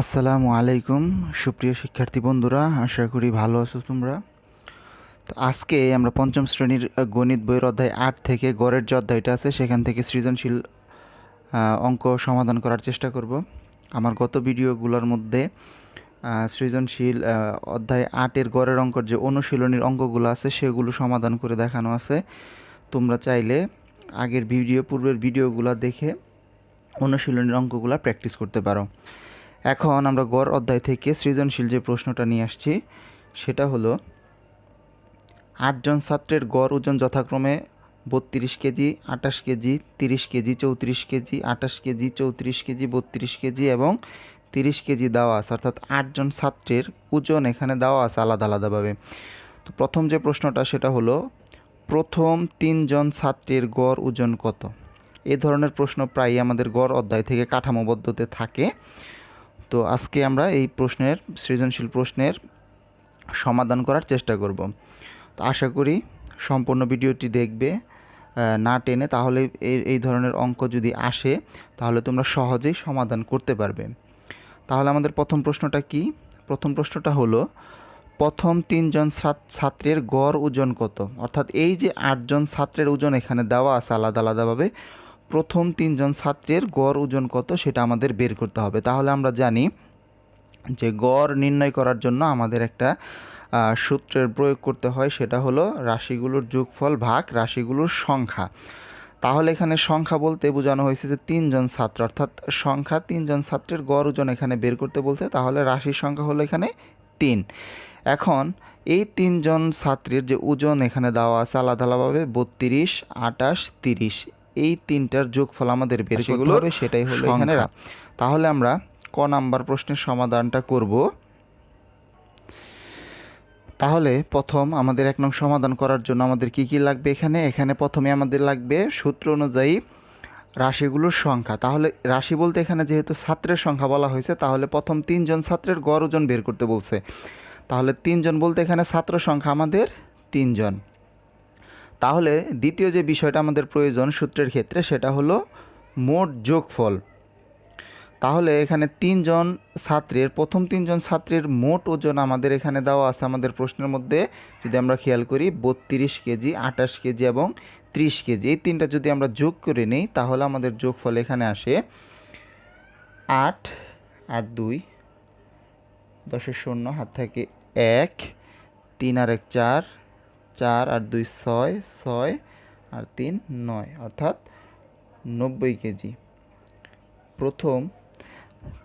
আসসালামু আলাইকুম, সুপ্রিয় শিক্ষার্থী বন্ধুরা, আশা করি ভালো আছো তোমরা। তো আজকে আমরা পঞ্চম শ্রেণির গণিত বইয়ের অধ্যায় আট থেকে গড়ের যে অধ্যায়টা আছে, সেখান থেকে সৃজনশীল অঙ্ক সমাধান করার চেষ্টা করব। আমার গত ভিডিওগুলোর মধ্যে সৃজনশীল অধ্যায় আটের গড়ের অঙ্কর যে অনুশীলনীর অঙ্কগুলো আছে, সেগুলো সমাধান করে দেখানো আছে। তোমরা চাইলে আগের ভিডিও, পূর্বের ভিডিওগুলো দেখে অনুশীলনীর অঙ্কগুলো প্র্যাকটিস করতে পারো। এখন আমরা গড় অধ্যায় থেকে সৃজনশীল যে প্রশ্নটা নিয়ে আসছি, সেটা হলো আটজন ছাত্রের গড় ওজন যথাক্রমে বত্রিশ কেজি আটাশ কেজি, তিরিশ কেজি, চৌত্রিশ কেজি আটাশ কেজি, চৌত্রিশ কেজি, বত্রিশ কেজি এবং তিরিশ কেজি দেওয়া আছে। অর্থাৎ আটজন ছাত্রের ওজন এখানে দেওয়া আছে আলাদা আলাদাভাবে। তো প্রথম যে প্রশ্নটা, সেটা হলো প্রথম তিনজন ছাত্রের গড় ওজন কত? এ ধরনের প্রশ্ন প্রায়ই আমাদের গড় অধ্যায় থেকে কাঠামোবদ্ধতে থাকে। তো আজকে আমরা এই প্রশ্নের, সৃজনশীল প্রশ্নের সমাধান করার চেষ্টা করব। তো আশা করি সম্পূর্ণ ভিডিওটি দেখবে না টেনে। তাহলে এই ধরনের অঙ্ক যদি আসে, তাহলে তোমরা সহজেই সমাধান করতে পারবে। তাহলে আমাদের প্রথম প্রশ্নটা কি? প্রথম প্রশ্নটা হলো প্রথম তিনজন ছাত্রের গড় ওজন কত? অর্থাৎ এই যে আটজন ছাত্রের ওজন এখানে দেওয়া আছে আলাদা আলাদাভাবে, প্রথম তিনজন ছাত্রের গড় ওজন কত সেটা আমাদের বের করতে হবে। তাহলে আমরা জানি যে গড় নির্ণয় করার জন্য আমাদের একটা সূত্রের প্রয়োগ করতে হয়, সেটা হলো রাশিগুলোর যোগফল ভাগ রাশিগুলোর সংখ্যা। তাহলে এখানে সংখ্যা বলতে বোঝানো হয়েছে যে তিনজন ছাত্র, অর্থাৎ সংখ্যা তিনজন ছাত্রের গড় ওজন এখানে বের করতে বলছে, তাহলে রাশির সংখ্যা হলো এখানে তিন। এখন এই তিনজন ছাত্রের যে ওজন এখানে দেওয়া আছে আলাদা আলাদাভাবে বত্রিশ আটাশ তিরিশ এই তিনটার যোগফল আমাদের বের করতে হবে সেটাই হলো এখানে তাহলে আমরা ক নাম্বার প্রশ্নের সমাধানটা করব। তাহলে প্রথম আমাদের এক নং সমাধান করার জন্য আমাদের কি কি লাগবে এখানে? এখানে প্রথমে আমাদের লাগবে সূত্র অনুযায়ী রাশিগুলোর সংখ্যা। তাহলে রাশি বলতে এখানে যেহেতু ছাত্রের সংখ্যা বলা হয়েছে তাহলে প্রথম তিনজন ছাত্রের গড় ওজন বের করতে বলছে। তাহলে তিনজন বলতে এখানে ছাত্র সংখ্যা আমাদের তিনজন। তাহলে দ্বিতীয় যে বিষয়টা আমাদের প্রয়োজন সূত্রের ক্ষেত্রে সেটা হলো মোট যোগফল। তাহলে এখানে তিনজন ছাত্রের, প্রথম তিনজন ছাত্রের মোট ওজন আমাদের এখানে দেওয়া আছে আমাদের প্রশ্নের মধ্যে। যদি আমরা খেয়াল করি, বত্রিশ কেজি আটাশ কেজি এবং ত্রিশ কেজি। এই তিনটা যদি আমরা যোগ করে নিই, তাহলে আমাদের যোগফল এখানে আসে আট আট দুই, দশের শূন্য, হাত থেকে এক, তিন আর এক চার চার আর দুই ছয় ছয় আর তিন নয়, অর্থাৎ নব্বই কেজি। প্রথম,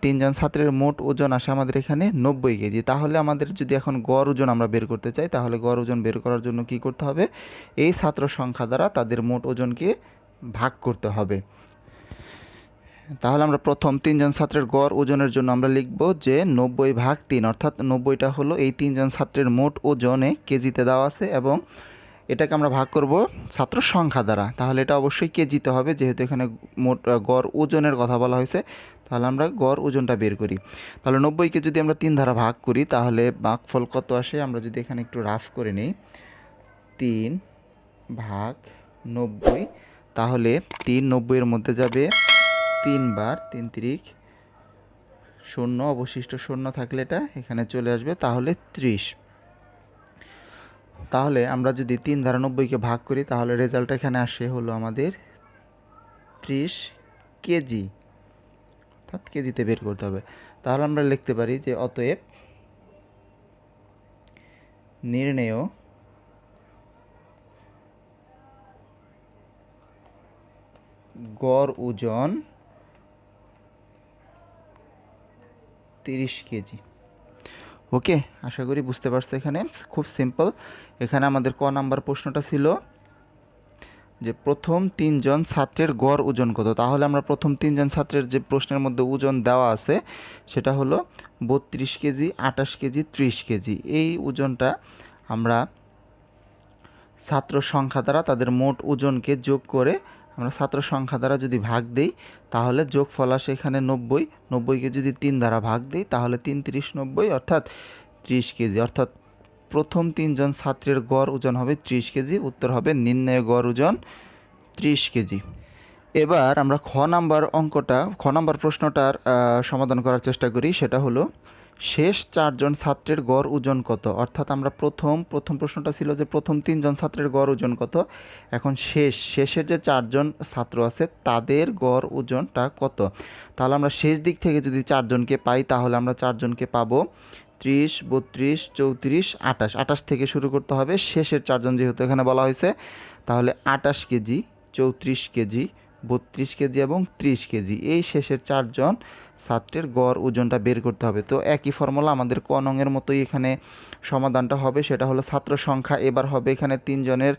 তিনজন ছাত্রের মোট ওজন আসে আমাদের এখানে নব্বই কেজি। তাহলে আমাদের যদি এখন গড় ওজন আমরা বের করতে চাই, তাহলে গড় ওজন বের করার জন্য কি করতে হবে? এই ছাত্র সংখ্যা দ্বারা তাদের মোট ওজনকে ভাগ করতে হবে। তাহলে আমরা প্রথম তিনজন ছাত্রের গড় ওজনের জন্য আমরা লিখব যে নব্বই ভাগ তিন, অর্থাৎ নব্বইটা হলো এই তিনজন ছাত্রের মোট ওজনে কেজিতে দেওয়া আছে এবং এটাকে আমরা ভাগ করব ছাত্র সংখ্যা দ্বারা। তাহলে এটা অবশ্যই কেজিতে হবে, যেহেতু এখানে মোট গড় ওজনের কথা বলা হয়েছে। তাহলে আমরা গড় ওজনটা বের করি। তাহলে নব্বইকে যদি আমরা তিন ধারা ভাগ করি, তাহলে ভাগফল কত আসে? আমরা যদি এখানে একটু রাফ করে নিই, তিন ভাগ নব্বই, তাহলে তিন নব্বইয়ের মধ্যে যাবে তিনবার, তিন তিরিক, শূন্য, অবশিষ্ট শূন্য থাকলে এটা এখানে চলে আসবে, তাহলে ত্রিশ। তাহলে আমরা যদি তিন ধারা নব্বইকে ভাগ করি, তাহলে রেজাল্ট এখানে আসে হলো আমাদের ত্রিশ কেজি। অর্থাৎ কেজিতে বের করতে হবে। তাহলে আমরা লিখতে পারি যে অতএব নির্ণেয় গড় ওজন তিরিশ কেজি। ওকে, আশা করি বুঝতে পারছ এখানে। খুব সিম্পল। এখানে আমাদের ক নাম্বার প্রশ্নটা ছিল যে প্রথম তিনজন ছাত্রের গড় ওজন কত? তাহলে আমরা প্রথম তিনজন ছাত্রের যে প্রশ্নের মধ্যে ওজন দেওয়া আছে, সেটা হলো বত্রিশ কেজি আটাশ কেজি, ত্রিশ কেজি। এই ওজনটা আমরা ছাত্র সংখ্যা দ্বারা তাদের মোট ওজনকে যোগ করে আমরা ছাত্র সংখ্যা দ্বারা যদি ভাগ দেই, তাহলে যোগফল আসে এখানে নব্বই, নব্বইকে যদি তিন দ্বারা ভাগ দিই, তাহলে তিন তিরিশ নব্বই, অর্থাৎ ত্রিশ কেজি। অর্থাৎ প্রথম তিনজন ছাত্রের গড় ওজন হবে ত্রিশ কেজি, উত্তর হবে নির্ণয় গড় ওজন ত্রিশ কেজি। এবার আমরা খ নাম্বার অঙ্কটা, খ নাম্বার প্রশ্নটার সমাধান করার চেষ্টা করি, সেটা হলো শেষ চারজন ছাত্রের গড় ওজন কত? অর্থাৎ আমরা প্রথম প্রথম প্রশ্নটা ছিল যে প্রথম তিনজন ছাত্রের গড় ওজন কত? এখন শেষ, শেষের যে চারজন ছাত্র আছে, তাদের গড় ওজনটা কত? তাহলে আমরা শেষ দিক থেকে যদি চারজনকে পাই, তাহলে আমরা চারজনকে পাবো ত্রিশ, বত্রিশ, চৌত্রিশ আটাশ আটাশ থেকে শুরু করতে হবে। শেষের চারজন যেহেতু এখানে বলা হয়েছে, তাহলে আটাশ কেজি, চৌত্রিশ কেজি বত্রিশ কেজি এবং ত্রিশ কেজি। এই শেষের চারজন ছাত্রের গড় ওজনটা বের করতে হবে। তো একই ফর্মুলা আমাদের ক নংয়ের মতোই এখানে সমাধানটা হবে। সেটা হলো ছাত্র সংখ্যা এবার হবে এখানে তিনজনের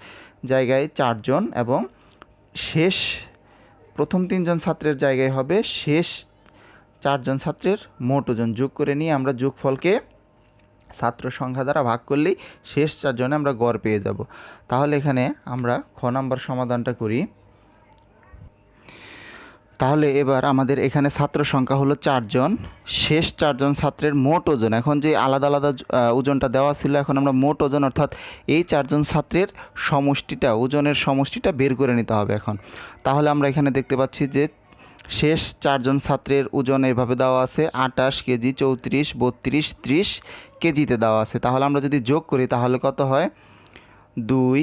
জায়গায় চারজন এবং শেষ, প্রথম তিনজন ছাত্রের জায়গায় হবে শেষ চারজন ছাত্রের মোট ওজন। যোগ করে নিয়ে আমরা যোগফলকে ছাত্র সংখ্যা দ্বারা ভাগ করলেই শেষ চারজনে আমরা গড় পেয়ে যাব। তাহলে এখানে আমরা খ নাম্বার সমাধানটা করি। তাহলে এবার আমাদের এখানে ছাত্র সংখ্যা হলো চারজন। শেষ চারজন ছাত্রের মোট ওজন। এখন যে আলাদা আলাদা ওজনটা দেওয়া ছিল, এখন আমরা মোট ওজন, অর্থাৎ এই চারজন ছাত্রের সমষ্টিটা, ওজনের সমষ্টিটা বের করে নিতে হবে এখন। তাহলে আমরা এখানে দেখতে পাচ্ছি যে শেষ চারজন ছাত্রের ওজন এভাবে দেওয়া আছে, আটাশ কেজি, চৌত্রিশ, বত্রিশ, ত্রিশ কেজিতে দেওয়া আছে। তাহলে আমরা যদি যোগ করি, তাহলে কত হয়? দুই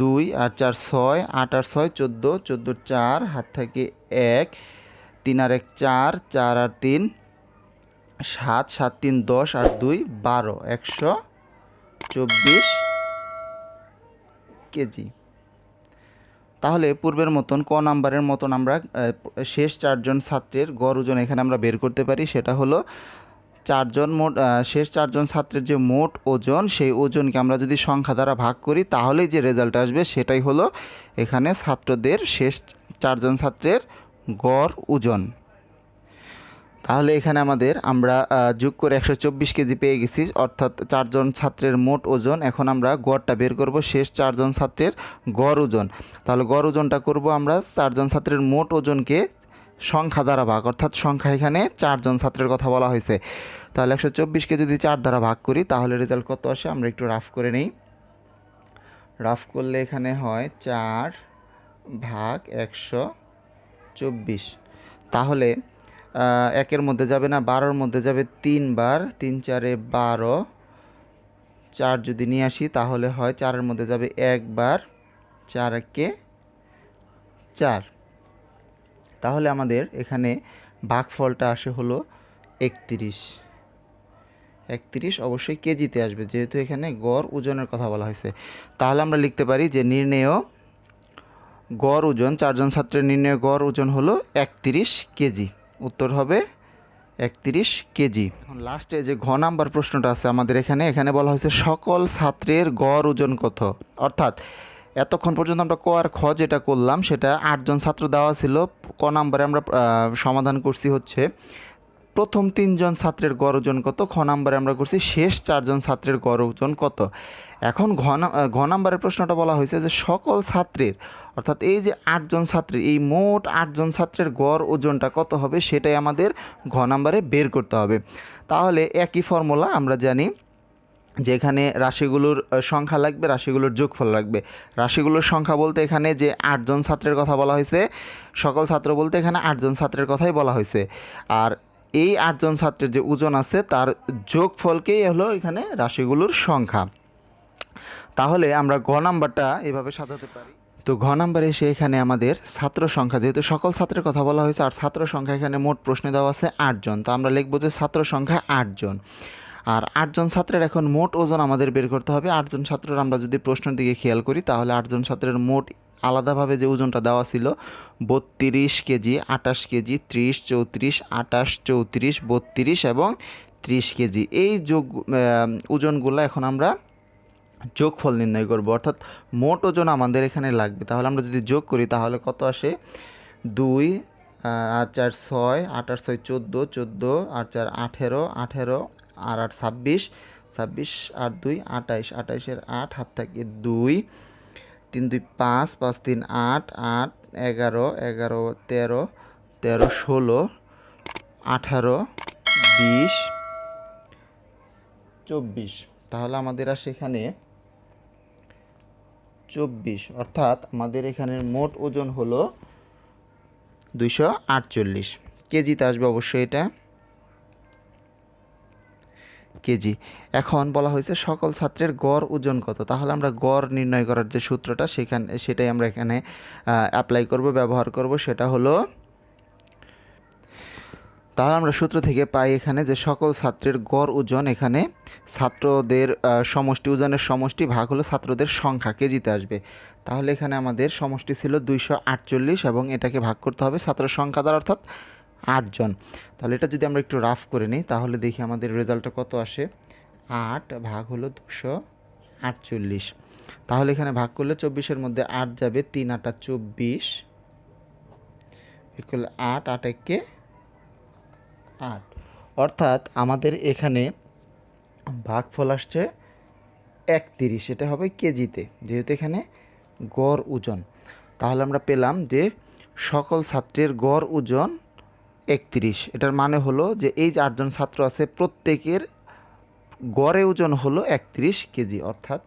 দুই আর চার ছয়, আট আর ছয়, চোদ্দ চোদ্দ চার, হাত থেকে এক, তিন আর এক চার চার আর তিন, সাত সাত তিন দশ আর দুই বারো, একশো চব্বিশ কেজি। তাহলে পূর্বের মতন ক নাম্বারের মতন আমরা শেষ চারজন ছাত্রের গড় ওজন এখানে আমরা বের করতে পারি, সেটা হলো চারজন মোট শেষ চারজন ছাত্রের যে মোট ওজন, সেই ওজনকে আমরা যদি সংখ্যা দ্বারা ভাগ করি, তাহলেই যে রেজাল্ট আসবে সেটাই হলো এখানে ছাত্রদের শেষ চারজন ছাত্রের গড় ওজন। তাহলে এখানে আমাদের আমরা যোগ করে একশো চব্বিশ কেজি পেয়ে গেছি, অর্থাৎ চারজন ছাত্রের মোট ওজন। এখন আমরা গড়টা বের করব, শেষ চারজন ছাত্রের গড় ওজন। তাহলে গড় ওজনটা করব আমরা, চারজন ছাত্রের মোট ওজনকে সংখ্যা দ্বারা ভাগ। অর্থাৎ সংখ্যা এখানে চারজন ছাত্রের কথা বলা হয়েছে। তাহলে একশো চব্বিশকে যদি চার দ্বারা ভাগ করি, তাহলে রেজাল্ট কত আসে? আমরা একটু রাফ করে নিই। রাফ করলে এখানে হয় চার ভাগ একশো চব্বিশ। তাহলে একের মধ্যে যাবে না, বারোর মধ্যে যাবে তিনবার। তিন চারে বারো। চার যদি নিয়ে আসি, তাহলে হয় চারের মধ্যে যাবে একবার। চার একে চার। তাহলে আমাদের এখানে ভাগফলটা আসে হলো একত্রিশ। একত্রিশ অবশ্যই কেজিতে আসবে, যেহেতু এখানে গড় ওজনের কথা বলা হয়েছে। তাহলে আমরা লিখতে পারি যে নির্ণেয় গড় ওজন, চারজন ছাত্রের নির্ণয় গড় ওজন হলো একত্রিশ কেজি। উত্তর হবে একত্রিশ কেজি। এখন লাস্টে যে ঘ নাম্বার প্রশ্নটা আছে আমাদের এখানে এখানে বলা হয়েছে সকল ছাত্রের গড় ওজন কত? অর্থাৎ এতক্ষণ পর্যন্ত আমরা ক আর খ যেটা করলাম, সেটা আটজন ছাত্র দেওয়া ছিল। ক নাম্বারে আমরা সমাধান করছি হচ্ছে, প্রথম তিনজন ছাত্রের গড় ওজন কত, খ নাম্বারে আমরা করছি, শেষ চারজন ছাত্রের গড় ওজন কত। এখন ঘ নাম্বারের প্রশ্নটা বলা হয়েছে যে সকল ছাত্রের, অর্থাৎ এই যে আটজন ছাত্রের, এই মোট আটজন ছাত্রের গড় ওজনটা কত হবে, সেটাই আমাদের ঘ নাম্বারে বের করতে হবে। তাহলে একই ফর্মুলা আমরা জানি যে এখানে রাশিগুলোর সংখ্যা লাগবে, রাশিগুলোর যোগফল লাগবে। রাশিগুলোর সংখ্যা বলতে এখানে যে আটজন ছাত্রের কথা বলা হয়েছে, সকল ছাত্র বলতে এখানে আটজন ছাত্রের কথাই বলা হয়েছে। আর এই আটজন ছাত্রের যে ওজন আছে, তার যোগফলকেই হলো এখানে রাশিগুলোর সংখ্যা। তাহলে আমরা ঘ নাম্বারটা এভাবে সাজাতে পারি। তো ঘ নাম্বারে এসে এখানে আমাদের ছাত্র সংখ্যা, যেহেতু সকল ছাত্রের কথা বলা হয়েছে, আর ছাত্র সংখ্যা এখানে মোট প্রশ্নে দেওয়া আছে আটজন। তো আমরা লিখব যে ছাত্র সংখ্যা আটজন। আর আটজন ছাত্রের এখন মোট ওজন আমাদের বের করতে হবে। আটজন ছাত্রের আমরা যদি প্রশ্নের দিকে খেয়াল করি, তাহলে আটজন ছাত্রের মোট আলাদাভাবে যে ওজনটা দেওয়া ছিল, বত্রিশ কেজি আটাশ কেজি, ত্রিশ, চৌত্রিশ আটাশ চৌত্রিশ, বত্রিশ এবং ত্রিশ কেজি। এই যোগ ওজনগুলো এখন আমরা যোগফল নির্ণয় করব। অর্থাৎ মোট ওজন আমাদের এখানে লাগবে। তাহলে আমরা যদি যোগ করি, তাহলে কত আসে? দুই আর চার, ছয়, আট আর ছয়, চোদ্দ চোদ্দ আর চার, আঠেরো আঠেরো আর আট ছাব্বিশ ছাব্বিশ আট দুই, আটাইশ আঠাইশের আট, হাত থাকে দুই, তিন দুই পাঁচ পাঁচ তিন আট আট এগারো এগারো তেরো তেরো ষোলো, আঠারো, বিশ, চব্বিশ। তাহলে আমাদের আর সেখানে চব্বিশ। অর্থাৎ আমাদের এখানের মোট ওজন হলো দুইশো আটচল্লিশ। কেজিতে আসবে অবশ্যই এটা? কেজি। এখন বলা হয়েছে সকল ছাত্রের গড় ওজন কত? তাহলে আমরা গড় নির্ণয় করার যে সূত্রটা, সেখানে, সেটাই আমরা এখানে অ্যাপ্লাই করব, ব্যবহার করব, সেটা হলো তাহলে আমরা সূত্র থেকে পাই এখানে যে সকল ছাত্রের গড় ওজন এখানে ছাত্রদের সমষ্টি, ওজনের সমষ্টি ভাগ হলো ছাত্রদের সংখ্যা, কেজিতে আসবে। তাহলে এখানে আমাদের সমষ্টি ছিল দুইশো আটচল্লিশ এবং এটাকে ভাগ করতে হবে ছাত্র সংখ্যা দ্বারা, অর্থাৎ আটজন তাহলে এটা যদি আমরা একটু রাফ করে নিই, তাহলে দেখি আমাদের রেজাল্টটা কত আসে? আট ভাগ হলো দুশো আটচল্লিশ। তাহলে এখানে ভাগ করলে চব্বিশের মধ্যে আট যাবে, তিন আটা চব্বিশ ইকুয়াল আট আট একে আট। অর্থাৎ আমাদের এখানে ভাগফল আসছে একতিরিশ, এটা হবে কেজিতে, যেহেতু এখানে গড় ওজন। তাহলে আমরা পেলাম যে সকল ছাত্রের গড় ওজন একত্রিশ। এটার মানে হলো যে এই যে আটজন ছাত্র আছে, প্রত্যেকের গড়ে ওজন হলো একত্রিশ কেজি। অর্থাৎ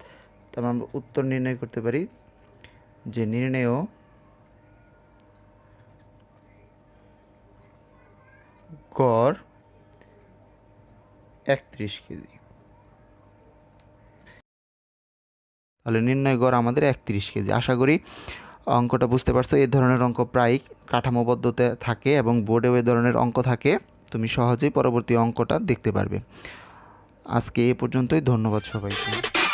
তারপর আমরা উত্তর নির্ণয় করতে পারি যে নির্ণয় গড় একত্রিশ কেজি। তাহলে নির্ণয় গড় আমাদের একত্রিশ কেজি। আশা করি অঙ্কটা বুঝতে পারছ, এই ধরনের অঙ্ক প্রায় কাঠামোবদ্ধতে থাকে এবং বোর্ডেও এই ধরনের অঙ্ক থাকে। তুমি সহজেই পরবর্তী অঙ্কটা দেখতে পারবে। আজকে এ পর্যন্তই, ধন্যবাদ সবাইকে।